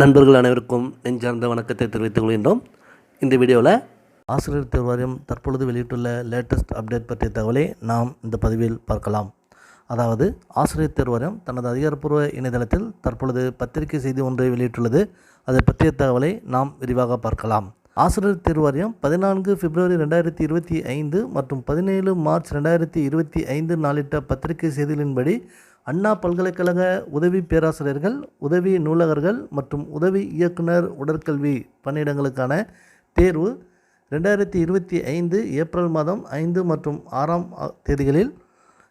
நண்பர்கள் அனைவருக்கும் நெஞ்சார்ந்த வணக்கத்தை தெரிவித்துக் கொள்கின்றோம். இந்த வீடியோவில் ஆசிரியர் தேர்வு வாரியம் தற்பொழுது வெளியிட்டுள்ள லேட்டஸ்ட் அப்டேட் பற்றிய தகவலை நாம் இந்த பதிவில் பார்க்கலாம். அதாவது ஆசிரியர் தேர்வு வாரியம் தனது அதிகாரப்பூர்வ இணையதளத்தில் தற்பொழுது பத்திரிகை செய்தி ஒன்றை வெளியிட்டுள்ளது. அதை பற்றிய தகவலை நாம் விரிவாக பார்க்கலாம். ஆசிரியர் தேர்வு வாரியம் பதினான்கு பிப்ரவரி ரெண்டாயிரத்தி இருபத்தி ஐந்து மற்றும் பதினேழு மார்ச் ரெண்டாயிரத்தி இருபத்தி ஐந்து நாளிட்ட பத்திரிகை செய்திகளின்படி அண்ணா பல்கலைக்கழக உதவி பேராசிரியர்கள் உதவி நூலகர்கள் மற்றும் உதவி இயக்குனர் உடற்கல்வி பணியிடங்களுக்கான தேர்வு ரெண்டாயிரத்தி இருபத்தி ஐந்து ஏப்ரல் மாதம் ஐந்து மற்றும் ஆறாம் தேதிகளில்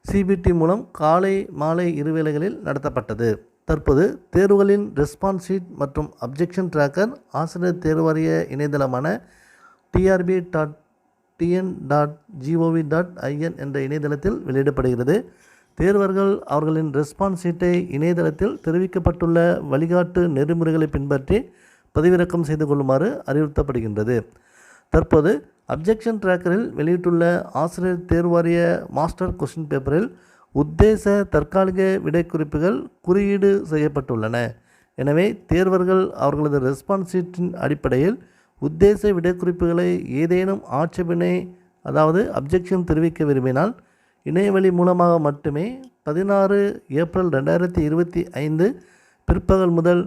சிபிடி மூலம் காலை மாலை இருவேளைகளில் நடத்தப்பட்டது. தற்போது தேர்வுகளின் ரெஸ்பான்ஸ் ஷீட் மற்றும் அப்ஜெக்ஷன் ட்ராக்கர் ஆசிரியர் தேர்வாரிய இணையதளமான TRB dot TN dot GOV dot IN என்ற இணையதளத்தில் வெளியிடப்படுகிறது. தேர்வர்கள் அவர்களின் ரெஸ்பான்ஸ் ஷீட்டை இணையதளத்தில் தெரிவிக்கப்பட்டுள்ள வழிகாட்டு நெறிமுறைகளை பின்பற்றி பதிவிறக்கம் செய்து கொள்ளுமாறு அறிவுறுத்தப்படுகின்றது. தற்போது அப்ஜெக்ஷன் ட்ராக்கரில் வெளியிட்டுள்ள ஆசிரியர் தேர்வாரிய மாஸ்டர் கொஸ்டின் பேப்பரில் உத்தேச தற்காலிக விடைக்குறிப்புகள் குறியீடு செய்யப்பட்டுள்ளன. எனவே தேர்வர்கள் அவர்களது ரெஸ்பான்ஸ் ஷீட்டின் அடிப்படையில் உத்தேச விடைக்குறிப்புகளை ஏதேனும் ஆட்சேபனை அதாவது அப்ஜெக்ஷன் தெரிவிக்க விரும்பினால் இணையவழி மூலமாக மட்டுமே பதினாறு ஏப்ரல் ரெண்டாயிரத்தி இருபத்தி ஐந்து பிற்பகல் முதல்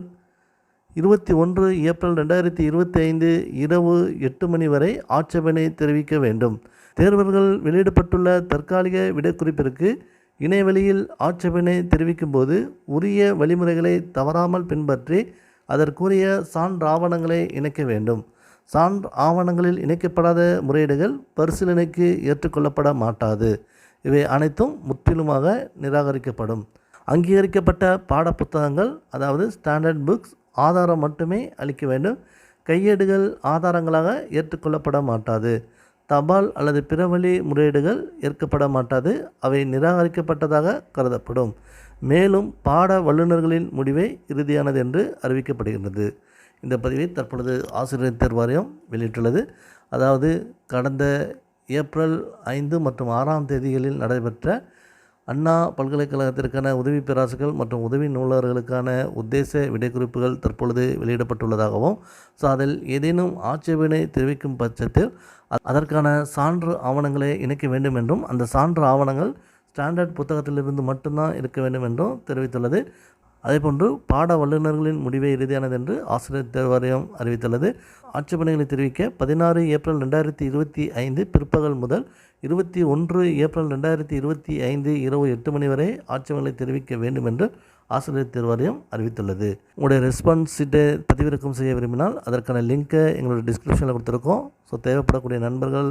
இருபத்தி ஒன்று ஏப்ரல் ரெண்டாயிரத்தி இருபத்தி ஐந்து இரவு எட்டு மணி வரை ஆட்சேபனை தெரிவிக்க வேண்டும். தேர்வர்கள் வெளியிடப்பட்டுள்ள தற்காலிக விடைக்குறிப்பிற்கு இணையவழியில் ஆட்சேபனை தெரிவிக்கும்போது உரிய வழிமுறைகளை தவறாமல் பின்பற்றி அதற்குரிய சான்று ஆவணங்களை இணைக்க வேண்டும். சான்று ஆவணங்களில் இணைக்கப்படாத முறையீடுகள் பரிசீலனைக்கு ஏற்றுக்கொள்ளப்பட மாட்டாது. இவை அனைத்தும் முற்றிலுமாக நிராகரிக்கப்படும். அங்கீகரிக்கப்பட்ட பாடப்புத்தகங்கள் அதாவது ஸ்டாண்டர்ட் புக்ஸ் ஆதாரம் மட்டுமே அளிக்க வேண்டும். கையேடுகள் ஆதாரங்களாக ஏற்றுக்கொள்ளப்பட மாட்டாது. தபால் அல்லது பிற வழி முறையீடுகள் ஏற்கப்பட மாட்டாது. அவை நிராகரிக்கப்பட்டதாக கருதப்படும். மேலும் பாட வல்லுநர்களின் முடிவே இறுதியானது என்று அறிவிக்கப்படுகின்றது. இந்த பதிவை தற்பொழுது ஆசிரியர் தேர்வாரியம் வெளியிட்டுள்ளது. அதாவது கடந்த ஏப்ரல் ஐந்து மற்றும் ஆறாம் தேதிகளில் நடைபெற்ற அண்ணா பல்கலைக்கழகத்திற்கான உதவி பேராசுகள் மற்றும் உதவி நூலர்களுக்கான உத்தேச விடைக்குறிப்புகள் தற்பொழுது வெளியிடப்பட்டுள்ளதாகவும் ஸோ அதில் ஏதேனும் ஆட்சேபனை தெரிவிக்கும் பட்சத்தில் அதற்கான சான்று ஆவணங்களை இணைக்க வேண்டும் என்றும் அந்த சான்று ஆவணங்கள் ஸ்டாண்டர்ட் புத்தகத்திலிருந்து மட்டும்தான் இருக்க வேண்டும் என்றும் தெரிவித்துள்ளது. அதேபோன்று பாட வல்லுநர்களின் முடிவே இறுதியானது என்று ஆசிரியர் தேர்வாரியம் அறிவித்துள்ளது. ஆட்சேபனைகளை தெரிவிக்க பதினாறு ஏப்ரல் ரெண்டாயிரத்தி இருபத்தி ஐந்து பிற்பகல் முதல் இருபத்தி ஒன்று ஏப்ரல் ரெண்டாயிரத்தி இருபத்தி ஐந்து இரவு எட்டு மணி வரை ஆட்சேபனைகளை தெரிவிக்க வேண்டும் என்று ஆசிரியர் தேர்வாரியம் அறிவித்துள்ளது. உங்களுடைய ரெஸ்பான்ஸ் சீட்டை பதிவிறக்கம் செய்ய விரும்பினால் அதற்கான லிங்க்கை எங்களுடைய டிஸ்கிரிப்ஷனில் கொடுத்துருக்கோம். ஸோ தேவைப்படக்கூடிய நண்பர்கள்